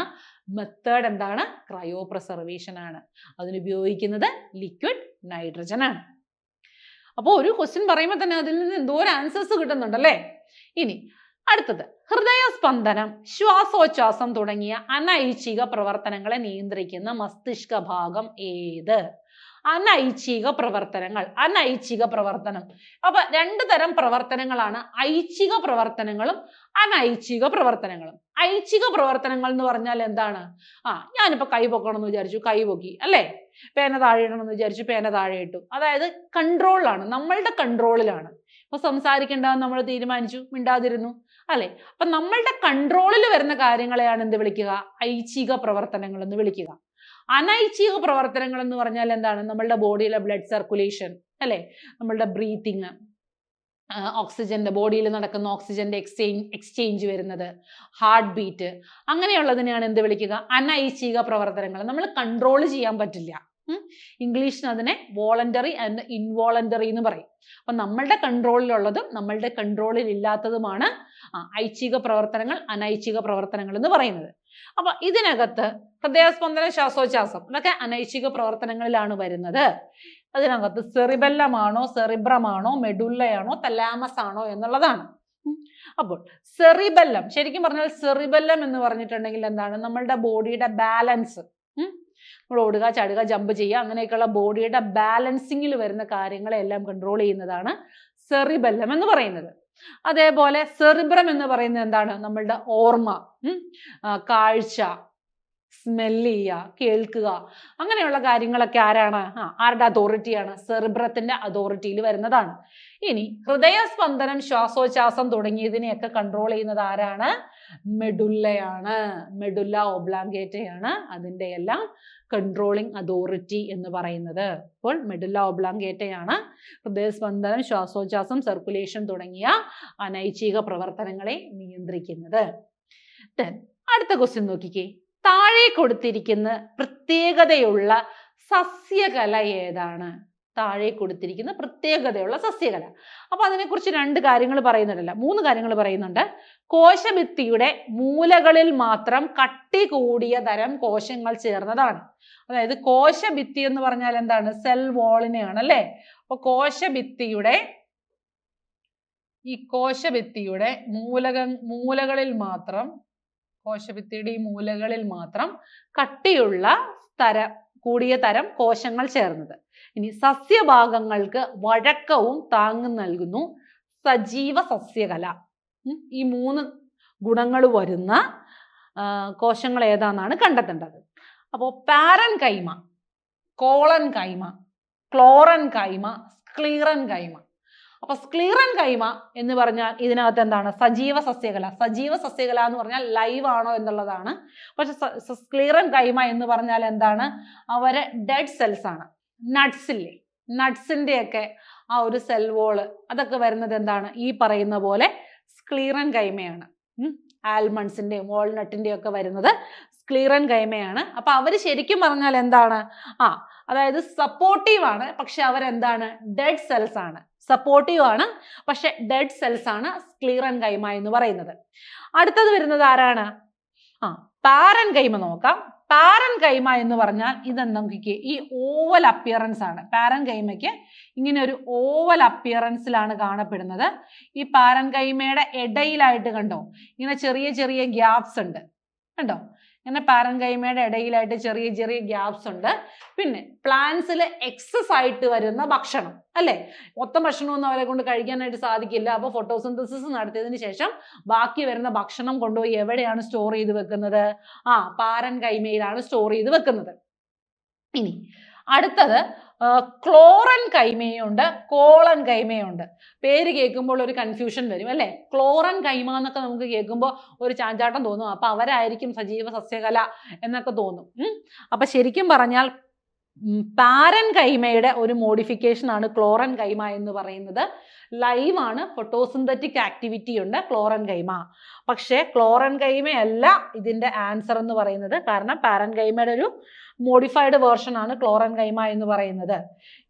മെത്തേഡ് എന്താണ്? ക്രയോ പ്രിസർവേഷൻ ആണ് അതിനുപയോഗിക്കുന്നത് ലിക്വിഡ് നൈട്രജൻ ആണ്. അപ്പോൾ ഒരു ക്വസ്റ്റ്യൻ പറയുമ്പോൾ തന്നെ അതിൽ നിന്ന് എന്തോ ഒരു ആൻസേഴ്സ് കിട്ടുന്നുണ്ടല്ലേ ഇനി അടുത്തത്. ഹൃദയസ്പന്ദനം ശ്വാസോച്ഛ്വാസം തുടങ്ങിയ അനൈച്ഛിക പ്രവർത്തനങ്ങളെ നിയന്ത്രിക്കുന്ന മസ്തിഷ്ക ഭാഗം ഏത്? അനൈച്ഛിക പ്രവർത്തനങ്ങൾ അനൈച്ഛിക പ്രവർത്തനം. അപ്പൊ രണ്ട് തരം പ്രവർത്തനങ്ങളാണ്. ഐച്ഛിക പ്രവർത്തനങ്ങളും അനൈച്ഛിക പ്രവർത്തനങ്ങളും. ഐച്ഛിക പ്രവർത്തനങ്ങൾ എന്ന് പറഞ്ഞാൽ എന്താണ്? ആ ഞാനിപ്പോ കൈ പൊക്കണം എന്ന് വിചാരിച്ചു കൈ പൊക്കി അല്ലേ? പേന താഴെ ഇടണം എന്ന് വിചാരിച്ചു പേന താഴെ ഇട്ടു. അതായത് കൺട്രോളിലാണ് നമ്മളുടെ കൺട്രോളിലാണ് ഇപ്പൊ സംസാരിക്കേണ്ടതെന്ന് നമ്മൾ തീരുമാനിച്ചു മിണ്ടാതിരുന്നു അല്ലെ? അപ്പൊ നമ്മളുടെ കൺട്രോളിൽ വരുന്ന കാര്യങ്ങളെയാണ് എന്ത് വിളിക്കുക? ഐച്ഛിക പ്രവർത്തനങ്ങൾ എന്ന് വിളിക്കുക. അനൈച്ഛിക പ്രവർത്തനങ്ങൾ എന്ന് പറഞ്ഞാൽ എന്താണ്? നമ്മളുടെ ബോഡിയിലെ ബ്ലഡ് സർക്കുലേഷൻ അല്ലെ? നമ്മളുടെ ബ്രീത്തിങ് ഓക്സിജന്റെ ബോഡിയിൽ നടക്കുന്ന ഓക്സിജന്റെ എക്സ്ചേഞ്ച് എക്സ്ചേഞ്ച് വരുന്നത്. ഹാർട്ട് ബീറ്റ് അങ്ങനെയുള്ളതിനെയാണ് എന്ത് വിളിക്കുക? അനൈച്ഛിക പ്രവർത്തനങ്ങൾ. നമ്മൾ കൺട്രോൾ ചെയ്യാൻ പറ്റില്ല. ഇംഗ്ലീഷിന് അതിനെ വോളണ്ടറി ആൻഡ് ഇൻവോളണ്ടറി എന്ന് പറയും. അപ്പൊ നമ്മളുടെ കൺട്രോളിലുള്ളതും നമ്മളുടെ കൺട്രോളിൽ ഇല്ലാത്തതുമാണ് ഐച്ഛിക പ്രവർത്തനങ്ങൾ അനൈച്ഛിക പ്രവർത്തനങ്ങൾ എന്ന് പറയുന്നത്. അപ്പൊ ഇതിനകത്ത് ഹൃദയസ്പന്ദന ശ്വാസോച്ഛ്വാസം ഇതൊക്കെ അനൈച്ഛിക പ്രവർത്തനങ്ങളിലാണ് വരുന്നത്. അതിനകത്ത് സെറിബെല്ലമാണോ സെറിബ്രമാണോ മെഡുല്ലയാണോ തലാമസ് ആണോ എന്നുള്ളതാണ് അപ്പോൾ സെറിബെല്ലം ശരിക്കും പറഞ്ഞാൽ സെറിബെല്ലം എന്ന് പറഞ്ഞിട്ടുണ്ടെങ്കിൽ എന്താണ്? നമ്മളുടെ ബോഡിയുടെ ബാലൻസ്. നമ്മൾ ഓടുക ചാടുക ജമ്പ് ചെയ്യുക അങ്ങനെയൊക്കെയുള്ള ബോഡിയുടെ ബാലൻസിങ്ങിൽ വരുന്ന കാര്യങ്ങളെല്ലാം കൺട്രോൾ ചെയ്യുന്നതാണ് സെറിബെല്ലം എന്ന് പറയുന്നത്. അതേപോലെ സെറിബ്രം എന്ന് പറയുന്നത് എന്താണ്? നമ്മളുടെ ഓർമ്മ കാഴ്ച സ്മെല്ല് ചെയ്യുക കേൾക്കുക. അങ്ങനെയുള്ള കാര്യങ്ങളൊക്കെ ആരാണ്? ആ ആരുടെ അതോറിറ്റിയാണ് സെറിബ്രത്തിന്റെ അതോറിറ്റിയിൽ വരുന്നതാണ്. ഇനി ഹൃദയസ്പന്ദനം ശ്വാസോച്ഛ്വാസം തുടങ്ങിയതിനെയൊക്കെ കൺട്രോൾ ചെയ്യുന്നത് ആരാണ്? മെഡുല്ലയാണ് മെഡുല്ല ഓബ്ലാങ്കേറ്റയാണ് അതിന്റെ എല്ലാം കൺട്രോളിങ് അതോറിറ്റി എന്ന് പറയുന്നത്. അപ്പോൾ മെഡുല്ല ഒബ്ലാങ്കേറ്റയാണ് ഹൃദയസ്പന്ദനം ശ്വാസോച്ഛ്വാസം സർക്കുലേഷൻ തുടങ്ങിയ അനൈച്ഛിക പ്രവർത്തനങ്ങളെ നിയന്ത്രിക്കുന്നത്. Then, അടുത്ത ക്വസ്റ്റ്യൻ നോക്കിക്കേ. താഴെ കൊടുത്തിരിക്കുന്ന പ്രത്യേകതയുള്ള സസ്യകല ഏതാണ്? താഴെ കൊടുത്തിരിക്കുന്ന പ്രത്യേകതയുള്ള സസ്യകല. അപ്പൊ അതിനെക്കുറിച്ച് രണ്ട് കാര്യങ്ങൾ പറയുന്നുണ്ടല്ല. മൂന്ന് കാര്യങ്ങൾ പറയുന്നുണ്ട്. കോശഭിത്തിയുടെ മൂലകളിൽ മാത്രം കട്ടി കൂടിയ തരം കോശങ്ങൾ ചേർന്നതാണ്. അതായത് കോശഭിത്തി എന്ന് പറഞ്ഞാൽ എന്താണ്? സെൽ വോളിനെയാണ് അല്ലേ? അപ്പൊ കോശഭിത്തിയുടെ ഈ കോശഭിത്തിയുടെ മൂലക മൂലകളിൽ മാത്രം കോശഭിത്തിയുടെ ഈ മൂലകളിൽ മാത്രം കട്ടിയുള്ള തരം കൂടിയ തരം കോശങ്ങൾ ചേർന്നത്. ഇനി സസ്യഭാഗങ്ങൾക്ക് വഴക്കവും താങ്ങും നൽകുന്നു. സജീവ സസ്യകല. ഈ മൂന്ന് ഗുണങ്ങൾ വരുന്ന കോശങ്ങൾ ഏതാണെന്നാണ് കണ്ടെത്തേണ്ടത്. അപ്പോൾ പാരൻ കൈമ കോളൻ കൈമ ക്ലോറൻ കൈമ സ്ക്ലീറൻ കൈമ അപ്പൊ സ്ക്ലീറൻ കൈമ എന്ന് പറഞ്ഞാൽ ഇതിനകത്ത് എന്താണ്? സജീവ സസ്യകല. സജീവ സസ്യകല എന്ന് പറഞ്ഞാൽ ലൈവ് ആണോ എന്നുള്ളതാണ്. പക്ഷെ സ്ക്ലീറൻ കൈമ എന്ന് പറഞ്ഞാൽ എന്താണ്? അവരെ ഡെഡ് സെൽസ് ആണ് നട്ട്സ് ഇല്ലേ? നട്ട്സിന്റെ ഒക്കെ ആ ഒരു സെൽ വോൾ അതൊക്കെ വരുന്നത് എന്താണ്? ഈ പറയുന്ന പോലെ സ്ക്ലീറൻ കൈമയാണ്. ആൽമണ്ട്സിന്റെയും വാൾനട്ടിന്റെയും ഒക്കെ വരുന്നത് സ്ക്ലീറൻ കൈമയാണ്. അപ്പൊ അവർ ശരിക്കും പറഞ്ഞാൽ എന്താണ്? ആ അതായത് സപ്പോർട്ടീവ് ആണ്. പക്ഷെ അവരെന്താണ്? ഡെഡ് സെൽസ് ആണ്. സപ്പോർട്ടീവ് ആണ്. പക്ഷെ ഡെഡ് സെൽസ് ആണ് സ്ക്ലീറൻ കൈമ എന്ന് പറയുന്നത്. അടുത്തത് വരുന്നത് ആരാണ്? ആ പാരൻ കൈമ നോക്കാം. പാരൻ കൈമ എന്ന് പറഞ്ഞാൽ ഇതെന്താ നോക്കിക്കേ ഈ ഓവൽ അപ്പിയറൻസ് ആണ്. പാരൻ കൈമയ്ക്ക് ഇങ്ങനെ ഒരു ഓവൽ അപ്പിയറൻസിലാണ് കാണപ്പെടുന്നത്. ഈ പാരൻ കൈമയുടെ ഇടയിലായിട്ട് കണ്ടോ? ഇങ്ങനെ ചെറിയ ചെറിയ ഗ്യാപ്സ് ഉണ്ട്. കണ്ടോ? ഇങ്ങനെ പാരൻകൈമയുടെ ഇടയിലായിട്ട് ചെറിയ ചെറിയ ഗ്യാപ്സ് ഉണ്ട്. പിന്നെ പ്ലാന്റ്സിൽ എക്സസ് ആയിട്ട് വരുന്ന ഭക്ഷണം അല്ലേ? മൊത്തം ഭക്ഷണമൊന്നും അവരെ കൊണ്ട് കഴിക്കാനായിട്ട് സാധിക്കില്ല. അപ്പോൾ ഫോട്ടോസിന്തസിസ് നടത്തിയതിന് ശേഷം ബാക്കി വരുന്ന ഭക്ഷണം കൊണ്ടുപോയി എവിടെയാണ് സ്റ്റോർ ചെയ്ത് വെക്കുന്നത്? ആ പാരൻകൈമയിലാണ് സ്റ്റോർ ചെയ്ത് വെക്കുന്നത്. ഇനി അടുത്തത് ക്ലോറൻ കൈമയുണ്ട് കോളൻ കൈമയുണ്ട്. പേര് കേൾക്കുമ്പോൾ ഒരു കൺഫ്യൂഷൻ വരും അല്ലേ? ക്ലോറൻ കൈമ എന്നൊക്കെ നമുക്ക് കേൾക്കുമ്പോൾ ഒരു ചാഞ്ചാട്ടം തോന്നും. അപ്പം അവരായിരിക്കും സജീവ സസ്യകല എന്നൊക്കെ തോന്നും. അപ്പം ശരിക്കും പറഞ്ഞാൽ പാരൻ കൈമയുടെ ഒരു മോഡിഫിക്കേഷൻ ആണ് ക്ലോറൻ കൈമ എന്ന് പറയുന്നത്. ലൈവ് ആണ് ഫോട്ടോസിന്തറ്റിക് ആക്ടിവിറ്റി ഉണ്ട് ക്ലോറൻ കൈമ പക്ഷേ ക്ലോറൻ കൈമയല്ല ഇതിന്റെ ആൻസർ എന്ന് പറയുന്നത്. കാരണം പാരൻ കൈമയുടെ ഒരു മോഡിഫൈഡ് വേർഷൻ ആണ് ക്ലോറൻ കൈമ എന്ന് പറയുന്നത്.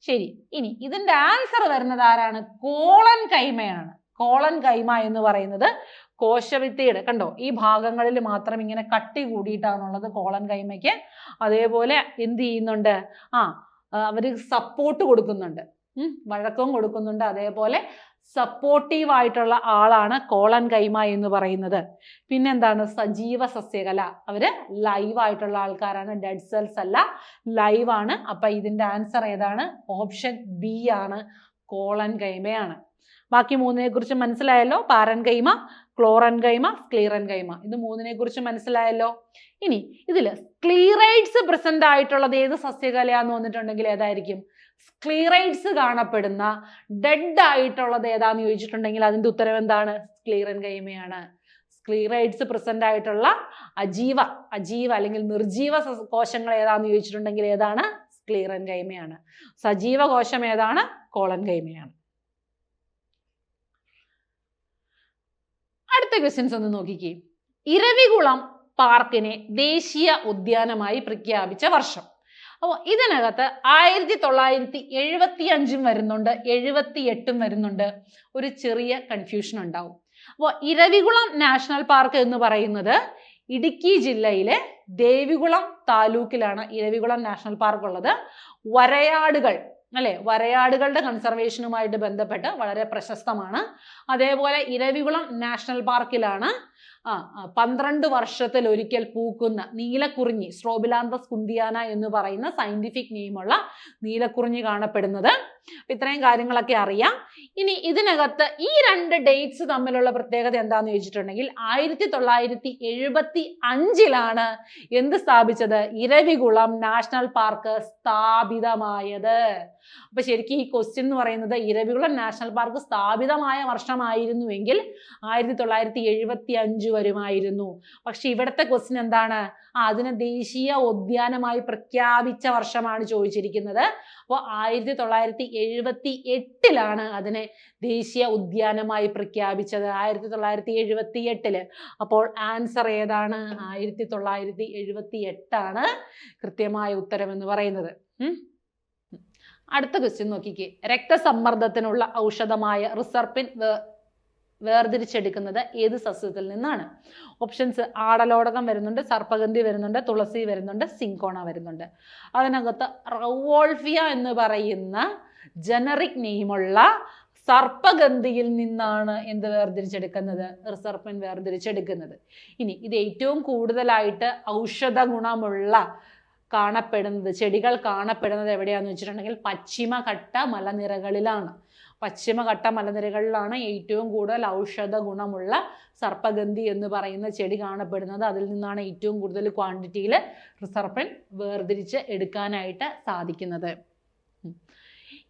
ശരി ഇനി ഇതിന്റെ ആൻസർ വരുന്നത് ആരാണ്? കോളൻ കൈമയാണ് കോളൻ കൈമ എന്ന് പറയുന്നത് കോശവിത്തിയുടെ കണ്ടോ? ഈ ഭാഗങ്ങളിൽ മാത്രം ഇങ്ങനെ കട്ടി കൂടിയിട്ടാണുള്ളത് കോളൻ കൈമയ്ക്ക് അതേപോലെ എന്ത് ചെയ്യുന്നുണ്ട്? ആ അവർ സപ്പോർട്ട് കൊടുക്കുന്നുണ്ട്. വഴക്കവും കൊടുക്കുന്നുണ്ട്. അതേപോലെ സപ്പോർട്ടീവ് ആയിട്ടുള്ള ആളാണ് കോളൻ കൈമ എന്ന് പറയുന്നത്. പിന്നെന്താണ്? സജീവ സസ്യകല. അവർ ലൈവ് ആയിട്ടുള്ള ആൾക്കാരാണ്. ഡെഡ് സെൽസ് അല്ല ലൈവ് ആണ്. അപ്പൊ ഇതിന്റെ ആൻസർ ഏതാണ്? ഓപ്ഷൻ ബി ആണ്. കോളൻ കൈമയാണ്. ബാക്കി മൂന്നിനെ കുറിച്ച് മനസ്സിലായല്ലോ? പാരൻ കൈമ ക്ലോറൻ കൈമ സ്ക്ലീറൻ കൈമ. ഇത് മൂന്നിനെ കുറിച്ച് മനസ്സിലായല്ലോ? ഇനി ഇതിൽ സ്ക്ലീറൈഡ്സ് പ്രസന്റ് ആയിട്ടുള്ളത് ഏത് സസ്യകലയാന്ന് വന്നിട്ടുണ്ടെങ്കിൽ ഏതായിരിക്കും? സ്ക്ലീറൈഡ്സ് കാണപ്പെടുന്ന ഡെഡ് ആയിട്ടുള്ളത് ഏതാന്ന് ചോദിച്ചിട്ടുണ്ടെങ്കിൽ അതിന്റെ ഉത്തരം എന്താണ്? സ്ക്ലീറൻ കൈമയാണ്. സ്ക്ലീറൈഡ്സ് പ്രസന്റ് ആയിട്ടുള്ള അജീവ അജീവ അല്ലെങ്കിൽ നിർജീവ കോശങ്ങൾ ഏതാന്ന് ചോദിച്ചിട്ടുണ്ടെങ്കിൽ ഏതാണ്? സ്ക്ലീറൻ കൈമയാണ്. സജീവ കോശം ഏതാണ്? കോളൻ കൈമയാണ്. അടുത്ത ക്വസ്റ്റ്യൻസ് ഒന്ന് നോക്കിക്കേ. ഇരവികുളം പാർക്കിനെ ദേശീയ ഉദ്യാനമായി പ്രഖ്യാപിച്ച വർഷം. അപ്പോൾ ഇതിനകത്ത് ആയിരത്തി തൊള്ളായിരത്തി എഴുപത്തി അഞ്ചും വരുന്നുണ്ട് എഴുപത്തി എട്ടും വരുന്നുണ്ട്. ഒരു ചെറിയ കൺഫ്യൂഷൻ ഉണ്ടാവും. അപ്പോൾ ഇരവികുളം നാഷണൽ പാർക്ക് എന്ന് പറയുന്നത് ഇടുക്കി ജില്ലയിലെ ദേവികുളം താലൂക്കിലാണ് ഇരവികുളം നാഷണൽ പാർക്ക് ഉള്ളത്. വരയാടുകൾ അല്ലെ? വരയാടുകളുടെ കൺസർവേഷനുമായിട്ട് ബന്ധപ്പെട്ട് വളരെ പ്രശസ്തമാണ്. അതേപോലെ ഇരവികുളം നാഷണൽ പാർക്കിലാണ് ആ പന്ത്രണ്ട് വർഷത്തിൽ ഒരിക്കൽ പൂക്കുന്ന നീലക്കുറിഞ്ഞി സ്ട്രോബിലാന്തസ് കുന്തിയാന എന്ന് പറയുന്ന സയന്റിഫിക് നെയിമുള്ള നീലക്കുറിഞ്ഞി കാണപ്പെടുന്നത്. ഇത്രയും കാര്യങ്ങളൊക്കെ അറിയാം. ഇനി ഇതിനകത്ത് ഈ രണ്ട് ഡേറ്റ്സ് തമ്മിലുള്ള പ്രത്യേകത എന്താന്ന് ചോദിച്ചിട്ടുണ്ടെങ്കിൽ ആയിരത്തി തൊള്ളായിരത്തി എഴുപത്തി അഞ്ചിലാണ് എന്ത് സ്ഥാപിച്ചത്? ഇരവികുളം നാഷണൽ പാർക്ക് സ്ഥാപിതമായത്. അപ്പൊ ശരിക്കും ഈ ക്വസ്റ്റ്യൻ എന്ന് പറയുന്നത് ഇരവികുളം നാഷണൽ പാർക്ക് സ്ഥാപിതമായ വർഷമായിരുന്നുവെങ്കിൽ ആയിരത്തി തൊള്ളായിരത്തി എഴുപത്തി അഞ്ച് വരുമായിരുന്നു. പക്ഷെ ഇവിടുത്തെ ക്വസ്റ്റ്യൻ എന്താണ്? ആ അതിനെ ദേശീയ ഉദ്യാനമായി പ്രഖ്യാപിച്ച വർഷമാണ് ചോദിച്ചിരിക്കുന്നത്. അപ്പോൾ ആയിരത്തി തൊള്ളായിരത്തി എഴുപത്തി എട്ടിലാണ് അതിനെ ദേശീയ ഉദ്യാനമായി പ്രഖ്യാപിച്ചത്. ആയിരത്തി തൊള്ളായിരത്തി എഴുപത്തി എട്ടിൽ അപ്പോൾ ആൻസർ ഏതാണ്? ആയിരത്തി തൊള്ളായിരത്തി എഴുപത്തി എട്ടാണ് കൃത്യമായ ഉത്തരം എന്ന് പറയുന്നത്. അടുത്ത ക്വസ്റ്റ്യൻ നോക്കിക്കേ. രക്തസമ്മർദ്ദത്തിനുള്ള ഔഷധമായ റിസർപ്പിൻ വേർതിരിച്ചെടുക്കുന്നത് ഏത് സസ്യത്തിൽ നിന്നാണ്? ഓപ്ഷൻസ് ആടലോടകം വരുന്നുണ്ട് സർപ്പഗന്ധി വരുന്നുണ്ട് തുളസി വരുന്നുണ്ട് സിങ്കോണ വരുന്നുണ്ട്. അതിനകത്ത് റവോൾഫിയ എന്ന് പറയുന്ന ജനറിക് നെയിമുള്ള സർപ്പഗന്ധിയിൽ നിന്നാണ് എന്ത് വേർതിരിച്ചെടുക്കുന്നത്? റിസർപ്പൻ വേർതിരിച്ചെടുക്കുന്നത്. ഇനി ഇത് ഏറ്റവും കൂടുതലായിട്ട് ഔഷധ ഗുണമുള്ള കാണപ്പെടുന്നത് ചെടികൾ കാണപ്പെടുന്നത് എവിടെയാണെന്ന് വെച്ചിട്ടുണ്ടെങ്കിൽ പശ്ചിമഘട്ട മലനിരകളിലാണ്. പശ്ചിമഘട്ട മലനിരകളിലാണ് ഏറ്റവും കൂടുതൽ ഔഷധ ഗുണമുള്ള സർപ്പഗന്ധി എന്ന് പറയുന്ന ചെടി കാണപ്പെടുന്നത് അതിൽ നിന്നാണ് ഏറ്റവും കൂടുതൽ ക്വാണ്ടിറ്റിയിൽ റിസർപ്പൻ വേർതിരിച്ച് എടുക്കാനായിട്ട് സാധിക്കുന്നത്.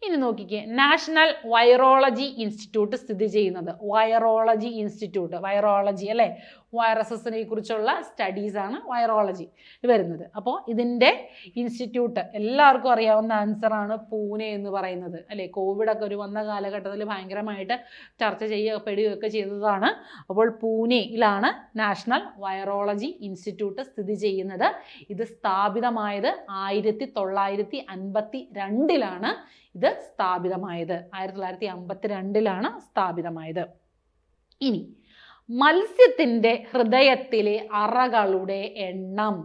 ഇനി നോക്കിക്കേ. നാഷണൽ വൈറോളജി ഇൻസ്റ്റിറ്റ്യൂട്ട് സ്ഥിതി ചെയ്യുന്നത്. വൈറോളജി ഇൻസ്റ്റിറ്റ്യൂട്ട് വൈറോളജി അല്ലേ? വൈറസസിനെ കുറിച്ചുള്ള സ്റ്റഡീസ് ആണ് വൈറോളജി വരുന്നത്. അപ്പോൾ ഇതിന്റെ ഇൻസ്റ്റിറ്റ്യൂട്ട് എല്ലാവർക്കും അറിയാവുന്ന ആൻസർ ആണ് പൂനെ എന്ന് പറയുന്നത്. അല്ലേ? കോവിഡൊക്കെ ഒരു വന്ന കാലഘട്ടത്തിൽ ഭയങ്കരമായിട്ട് ചർച്ച ചെയ്യപ്പെടുകയൊക്കെ ചെയ്തതാണ്. അപ്പോൾ പൂനെയിലാണ് നാഷണൽ വൈറോളജി ഇൻസ്റ്റിറ്റ്യൂട്ട് സ്ഥിതി ചെയ്യുന്നത്. ഇത് സ്ഥാപിതമായത് ആയിരത്തി തൊള്ളായിരത്തി അൻപത്തി രണ്ടിലാണ്. ഇത് സ്ഥാപിതമായത്. ആയിരത്തി തൊള്ളായിരത്തി അമ്പത്തി രണ്ടിലാണ് സ്ഥാപിതമായത്. ഇനി മത്സ്യത്തിന്റെ ഹൃദയത്തിലെ അറകളുടെ എണ്ണം.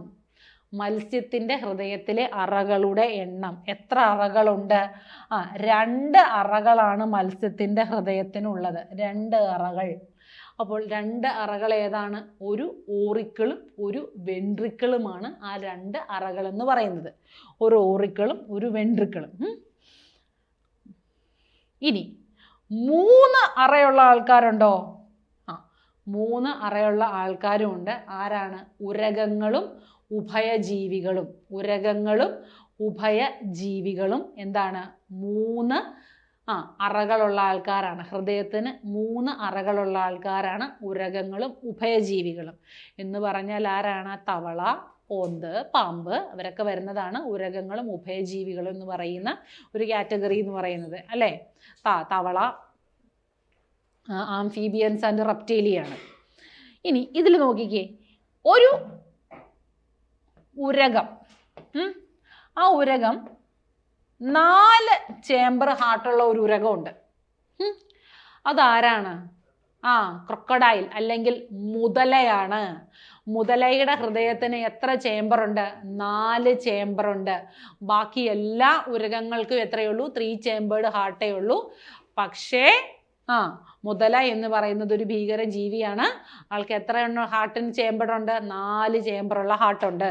മത്സ്യത്തിന്റെ ഹൃദയത്തിലെ അറകളുടെ എണ്ണം. എത്ര അറകളുണ്ട്? ആ രണ്ട് അറകളാണ് മത്സ്യത്തിന്റെ ഹൃദയത്തിനുള്ളത്. രണ്ട് അറകൾ. അപ്പോൾ രണ്ട് അറകൾ ഏതാണ്? ഒരു ഓറിക്കിളും ഒരു വെൻട്രിക്കിളുമാണ് ആ രണ്ട് അറകൾ എന്ന് പറയുന്നത്. ഒരു ഓറിക്കിളും ഒരു വെൻട്രിക്കിളും. ഇനി മൂന്ന് അറയുള്ള ആൾക്കാരുണ്ടോ? ആ മൂന്ന് അറയുള്ള ആൾക്കാരും ഉണ്ട് ആരാണ്? ഉരകങ്ങളും ഉഭയജീവികളും. ഉരകങ്ങളും ഉഭയജീവികളും എന്താണ്? മൂന്ന് ആ അറകളുള്ള ആൾക്കാരാണ്. ഹൃദയത്തിന് മൂന്ന് അറകളുള്ള ആൾക്കാരാണ് ഉരകങ്ങളും ഉഭയജീവികളും. എന്ന് പറഞ്ഞാൽ ആരാണ്? തവള ഓന്ത് പാമ്പ് അവരൊക്കെ വരുന്നതാണ് ഉരകങ്ങളും ഉഭയജീവികളും എന്ന് പറയുന്ന ഒരു കാറ്റഗറി എന്ന് പറയുന്നത് അല്ലേ? തവള ആംഫീബിയൻസ് ആൻഡ് റെപ്റ്റീലിയാണ്. ഇനി ഇതിൽ നോക്കിക്കേ ഒരു ഉരകം ആ ഉരകം നാല് ചേമ്പർ ഹാർട്ടുള്ള ഒരു ഉരകമുണ്ട്. അതാരാണ്? ആ ക്രൊക്കഡൈൽ അല്ലെങ്കിൽ മുതലയാണ്. മുതലയുടെ ഹൃദയത്തിന് എത്ര ചേമ്പറുണ്ട്? നാല് ചേമ്പറുണ്ട്. ബാക്കി എല്ലാ ഉരകങ്ങൾക്കും എത്രയേ ഉള്ളൂ? ത്രീ ചേംബേർഡ് ഹാർട്ടേ ഉള്ളൂ. പക്ഷേ ആ മുതല എന്ന് പറയുന്നത് ഒരു ഭീകര ജീവിയാണ്. ആൾക്ക് എത്ര എണ്ണം ഹാർട്ടിന് ചേമ്പറുണ്ട്? നാല് ചേമ്പറുള്ള ഹാർട്ടുണ്ട്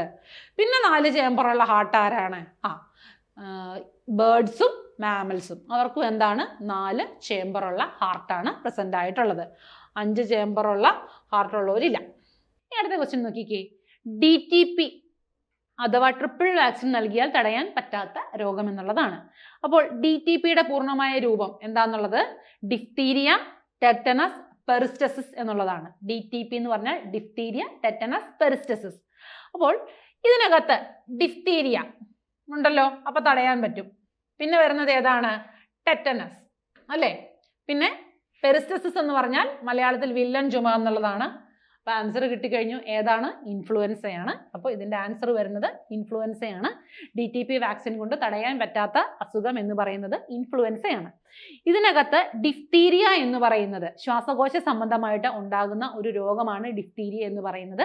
പിന്നെ നാല് ചേമ്പറുള്ള ഹാർട്ട് ആരാണ്? ആ ബേർഡ്സും മാമൽസും അവർക്കും എന്താണ്? നാല് ചേമ്പറുള്ള ഹാർട്ടാണ് പ്രസന്റ് ആയിട്ടുള്ളത്. അഞ്ച് ചേമ്പറുള്ള ഹാർട്ടുള്ളവരില്ല ഇനി അടുത്ത ക്വസ്റ്റ്യൻ നോക്കിക്കേ. ഡി ടി പി അഥവാ ട്രിപ്പിൾ വാക്സിൻ നൽകിയാൽ തടയാൻ പറ്റാത്ത രോഗം എന്നുള്ളതാണ്. അപ്പോൾ ഡി ടി പിയുടെ പൂർണമായ രൂപം എന്താന്നുള്ളത്? ഡിഫ്തീരിയ ടെറ്റനസ് പെറിസ്റ്റസിസ് എന്നുള്ളതാണ്. ഡി ടി പി എന്ന് പറഞ്ഞാൽ ഡിഫ്തീരിയ ടെറ്റനസ് പെറിസ്റ്റസിസ് അപ്പോൾ ഇതിനകത്ത് ഡിഫ്തീരിയ ഉണ്ടല്ലോ അപ്പോൾ തടയാൻ പറ്റും. പിന്നെ വരുന്നത് ഏതാണ്? ടെറ്റനസ് അല്ലേ? പിന്നെ പെറിസ്റ്റസിസ് എന്ന് പറഞ്ഞാൽ മലയാളത്തിൽ വില്ലൻ ചുമ എന്നുള്ളതാണ്. അപ്പോൾ ആൻസർ കിട്ടിക്കഴിഞ്ഞു. ഏതാണ്? ഇൻഫ്ലുവൻസയാണ് അപ്പോൾ ഇതിന്റെ ആൻസർ വരുന്നത് ഇൻഫ്ലുവൻസയാണ് ഡി ടി പി വാക്സിൻ കൊണ്ട് തടയാൻ പറ്റാത്ത അസുഖം എന്ന് പറയുന്നത് ഇൻഫ്ലുവൻസയാണ് ഇതിനകത്ത് ഡിഫ്തീരിയ എന്ന് പറയുന്നത് ശ്വാസകോശ സംബന്ധമായിട്ട് ഉണ്ടാകുന്ന ഒരു രോഗമാണ് ഡിഫ്തീരിയ എന്ന് പറയുന്നത്.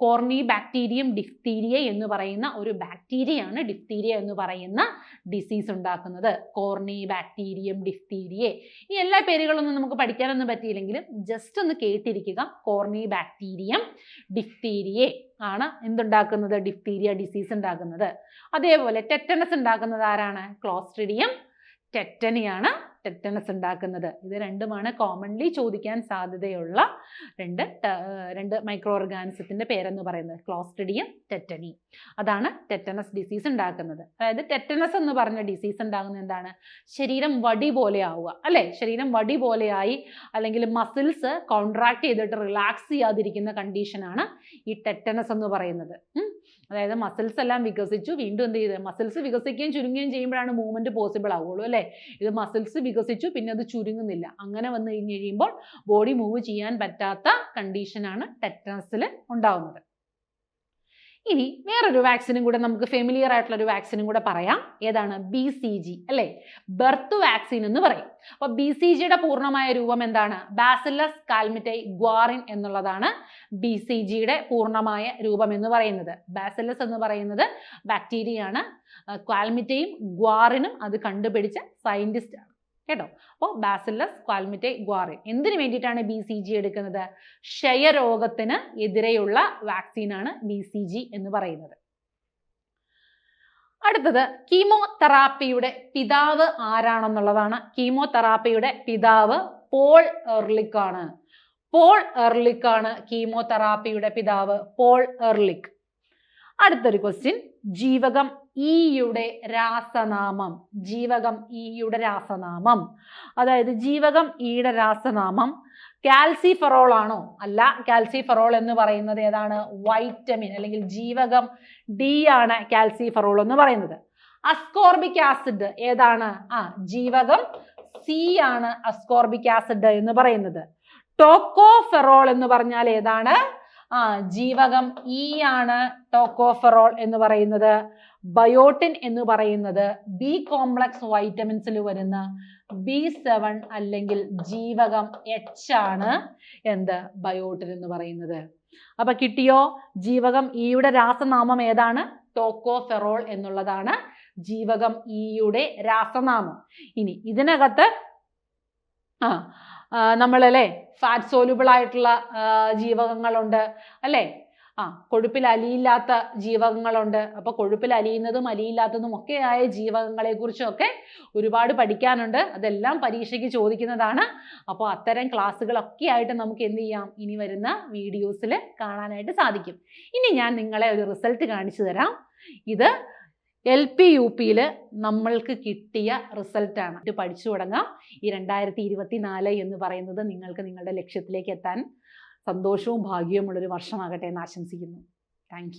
കോർണി ബാക്ടീരിയം ഡിഫ്തീരിയ എന്ന് പറയുന്ന ഒരു ബാക്ടീരിയയാണ് ഡിഫ്തീരിയ എന്ന് പറയുന്ന ഡിസീസ് ഉണ്ടാക്കുന്നത്. കോർണി ബാക്ടീരിയം ഡിഫ്തീരിയെ ഈ എല്ലാ പേരുകളൊന്നും നമുക്ക് പഠിക്കാനൊന്നും പറ്റിയില്ലെങ്കിലും ജസ്റ്റ് ഒന്ന് കേട്ടിരിക്കുക. കോർണി ബാക്ടീരിയം ഡിഫ്തീരിയെ ആണ് എന്തുണ്ടാക്കുന്നത്? ഡിഫ്തീരിയ ഡിസീസ് ഉണ്ടാക്കുന്നത്. അതേപോലെ ടെറ്റനസ് ഉണ്ടാക്കുന്നത് ആരാണ്? ക്ലോസ്ട്രിഡിയം ടെറ്റനിയാണ് ടെറ്റനസ് ഉണ്ടാക്കുന്നത്. ഇത് രണ്ടുമാണ് കോമൺലി ചോദിക്കാൻ സാധ്യതയുള്ള രണ്ട് രണ്ട് മൈക്രോ ഓർഗാനിസത്തിന്റെ പേരെന്ന് പറയുന്നത്. ക്ലോസ്ട്രിഡിയം ടെറ്റനി അതാണ് ടെറ്റനസ് ഡിസീസ് ഉണ്ടാക്കുന്നത്. അതായത് ടെറ്റനസ് എന്ന് പറഞ്ഞ ഡിസീസ് ഉണ്ടാകുന്നത് എന്താണ്? ശരീരം വടി പോലെ ആവുക. അല്ലേ? ശരീരം വടി പോലെയായി അല്ലെങ്കിൽ മസിൽസ് കോൺട്രാക്ട് ചെയ്തിട്ട് റിലാക്സ് ചെയ്യാതിരിക്കുന്ന കണ്ടീഷനാണ് ഈ ടെറ്റനസ് എന്ന് പറയുന്നത്. അതായത് മസിൽസ് എല്ലാം വികസിച്ചു. വീണ്ടും എന്ത് ചെയ്ത്? മസിൽസ് വികസിക്കുകയും ചുരുങ്ങുകയും ചെയ്യുമ്പോഴാണ് മൂവ്മെന്റ് പോസിബിൾ ആവുള്ളൂ അല്ലേ? ഇത് മസിൽസ് വികസിച്ചു പിന്നെ അത് ചുരുങ്ങുന്നില്ല. അങ്ങനെ വന്നു കഴിഞ്ഞ് കഴിയുമ്പോൾ ബോഡി മൂവ് ചെയ്യാൻ പറ്റാത്ത കണ്ടീഷനാണ് ടെറ്റനസിൽ ഉണ്ടാവുന്നത്. ഇനി വേറൊരു വാക്സിനും കൂടെ നമുക്ക് ഫെമിലിയർ ആയിട്ടുള്ള ഒരു വാക്സിനും കൂടെ പറയാം. ഏതാണ്? ബി സി ജി അല്ലേ? ബർത്ത് വാക്സിൻ എന്ന് പറയും. അപ്പോൾ ബി സി ജിയുടെ പൂർണമായ രൂപം എന്താണ്? ബാസിലസ് കാൽമിറ്റൈ ഗ്വാറിൻ എന്നുള്ളതാണ് ബി സി ജിയുടെ പൂർണമായ രൂപം എന്ന് പറയുന്നത്. ബാസിലസ് എന്ന് പറയുന്നത് ബാക്ടീരിയയാണ് ക്വാൽമിറ്റയും ഗ്വാറിനും അത് കണ്ടുപിടിച്ച സയന്റിസ്റ്റ് കേട്ടോ? അപ്പോൾ ബാസിലസ് ക്വാൽമിറ്റെ ഗ്വാറിൻ എന്തിനു വേണ്ടിയിട്ടാണ് ബി സി ജി എടുക്കുന്നത്? ക്ഷയരോഗത്തിന് എതിരെയുള്ള വാക്സിനാണ് ബി സി ജി എന്ന് പറയുന്നത്. അടുത്തത് കീമോതെറാപ്പിയുടെ പിതാവ് ആരാണെന്നുള്ളതാണ്. കീമോതെറാപ്പിയുടെ പിതാവ് പോൾ എർലിക് ആണ്. പോൾ എർലിക് ആണ് കീമോതെറാപ്പിയുടെ പിതാവ് പോൾ എർലിക്. അടുത്തൊരു ക്വസ്റ്റ്യൻ ജീവകം ഇയുടെ രാസനാമം ജീവകം ഈയുടെ രാസനാമം. അതായത് ജീവകം ഈയുടെ രാസനാമം കാൽസിഫെറോൾ ആണോ? അല്ല കാൽസിഫെറോൾ എന്ന് പറയുന്നത് ഏതാണ്? വൈറ്റമിൻ അല്ലെങ്കിൽ ജീവകം ഡി ആണ് കാൽസിഫെറോൾ എന്ന് പറയുന്നത്. അസ്കോർബിക് ആസിഡ് ഏതാണ്? ആ ജീവകം സി ആണ് അസ്കോർബിക് ആസിഡ് എന്ന് പറയുന്നത്. ടോക്കോഫെറോൾ എന്ന് പറഞ്ഞാൽ ഏതാണ്? ആ ജീവകം ഇ ആണ് ടോക്കോഫെറോൾ എന്ന് പറയുന്നത്. ബയോട്ടിൻ എന്ന് പറയുന്നത് ബി കോംപ്ലക്സ് വൈറ്റമിൻസിൽ വരുന്ന ബി സെവൻ അല്ലെങ്കിൽ ജീവകം എച്ച് ആണ് എന്ത്? ബയോട്ടിൻ എന്ന് പറയുന്നത്. അപ്പൊ കിട്ടിയോ? ജീവകം ഇയുടെ രാസനാമം ഏതാണ്? ടോക്കോഫെറോൾ എന്നുള്ളതാണ് ജീവകം ഇയുടെ രാസനാമം. ഇനി ഇതിനകത്ത് ആ നമ്മളല്ലേ ഫാറ്റ് സോലുബിൾ ആയിട്ടുള്ള ജീവകങ്ങളുണ്ട് അല്ലേ? ആ കൊഴുപ്പിൽ അലിയില്ലാത്ത ജീവകങ്ങളുണ്ട്. അപ്പോൾ കൊഴുപ്പിൽ അലിയുന്നതും അലിയില്ലാത്തതും ആയ ജീവകങ്ങളെ കുറിച്ചൊക്കെ ഒരുപാട് പഠിക്കാനുണ്ട്. അതെല്ലാം പരീക്ഷയ്ക്ക് ചോദിക്കുന്നതാണ്. അപ്പോൾ അത്തരം ക്ലാസ്സുകളൊക്കെ ആയിട്ട് നമുക്ക് എന്ത് ചെയ്യാം? ഇനി വരുന്ന വീഡിയോസിൽ കാണാനായിട്ട് സാധിക്കും. ഇനി ഞാൻ നിങ്ങളെ ഒരു റിസൾട്ട് കാണിച്ചു തരാം. ഇത് എൽ പി യു പിയിൽ നമ്മൾക്ക് കിട്ടിയ റിസൾട്ടാണ്. ഇത് പഠിച്ചു തുടങ്ങാം. ഈ രണ്ടായിരത്തി ഇരുപത്തി നാല് എന്ന് പറയുന്നത് നിങ്ങൾക്ക് നിങ്ങളുടെ ലക്ഷ്യത്തിലേക്ക് എത്താൻ സന്തോഷവും ഭാഗ്യവുമുള്ളൊരു വർഷമാകട്ടെ എന്ന് ആശംസിക്കുന്നു. താങ്ക്